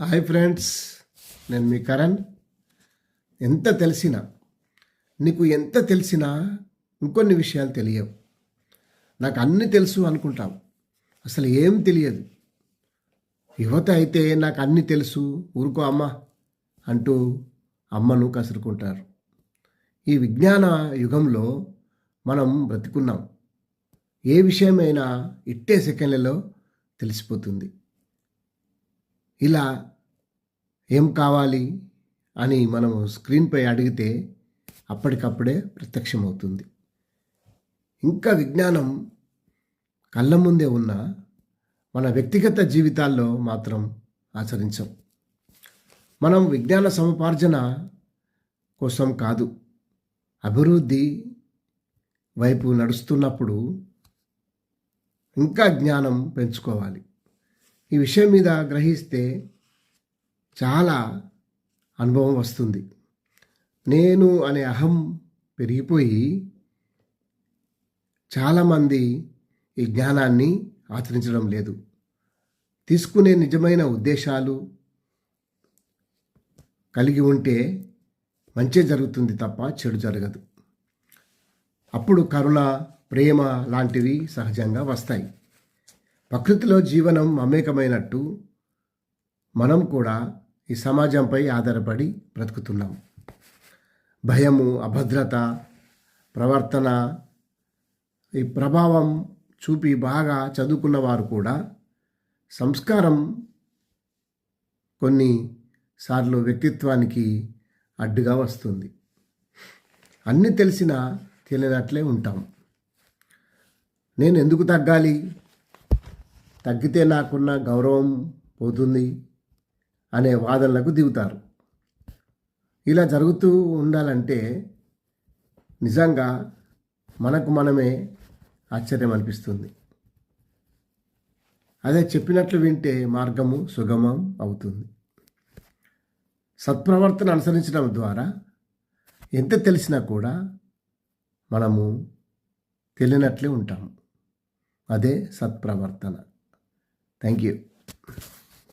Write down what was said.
Hi friends నేను మీ కరణ్. ఎంత తెలిసినా నీకు ఎంత తెలిసినా ఇంకొన్ని విషయాలు తెలియవు. నాకు అన్ని తెలుసు అనుకుంటావు. అసలు ఏం తెలియదు. యువత అయితే నాకు అన్ని తెలుసు ఊరుకో అమ్మ అంటూ అమ్మను కసురుకుంటారు. ఈ విజ్ఞాన యుగంలో మనం బ్రతికున్నాం. ఏ విషయమైనా ఇట్టే సెకండ్లలో తెలిసిపోతుంది. ఇలా ఏం కావాలి అని మనము స్క్రీన్పై అడిగితే అప్పటికప్పుడే ప్రత్యక్షమవుతుంది. ఇంకా విజ్ఞానం కళ్ళ ముందే ఉన్న మన వ్యక్తిగత జీవితాల్లో మాత్రం ఆచరించం. మనం విజ్ఞాన సముపార్జన కోసం కాదు అభివృద్ధి వైపు నడుస్తున్నప్పుడు ఇంకా జ్ఞానం పెంచుకోవాలి. ఈ విషయం మీద గ్రహిస్తే చాలా అనుభవం వస్తుంది. నేను అనే అహం పెరిగిపోయి చాలామంది ఈ జ్ఞానాన్ని ఆచరించడం లేదు. తీసుకునే నిజమైన ఉద్దేశాలు కలిగి ఉంటే మంచి జరుగుతుంది తప్ప చెడు జరగదు. అప్పుడు కరుణ ప్రేమ లాంటివి సహజంగా వస్తాయి. ప్రకృతిలో జీవనం మమేకమైనట్టు మనం కూడా ఈ సమాజంపై ఆధారపడి బ్రతుకుతున్నాం. భయము అభద్రత ప్రవర్తన ఈ ప్రభావం చూపి బాగా చదువుకున్న వారు కూడా సంస్కారం కొన్ని సార్లు వ్యక్తిత్వానికి అడ్డుగా వస్తుంది. అన్నీ తెలిసినా తెలియనట్లే ఉంటాం. నేను ఎందుకు తగ్గాలి? తగ్గితే నాకున్న గౌరవం పోతుంది అనే వాదనలకు దిగుతారు. ఇలా జరుగుతూ ఉండాలంటే నిజంగా మనకు మనమే ఆశ్చర్యం అనిపిస్తుంది. అదే చెప్పినట్లు వింటే మార్గము సుగమం అవుతుంది. సత్ప్రవర్తన అనుసరించడం ద్వారా ఎంత తెలిసినా కూడా మనము తెలియనట్లే ఉంటాము. అదే సత్ప్రవర్తన. Thank you.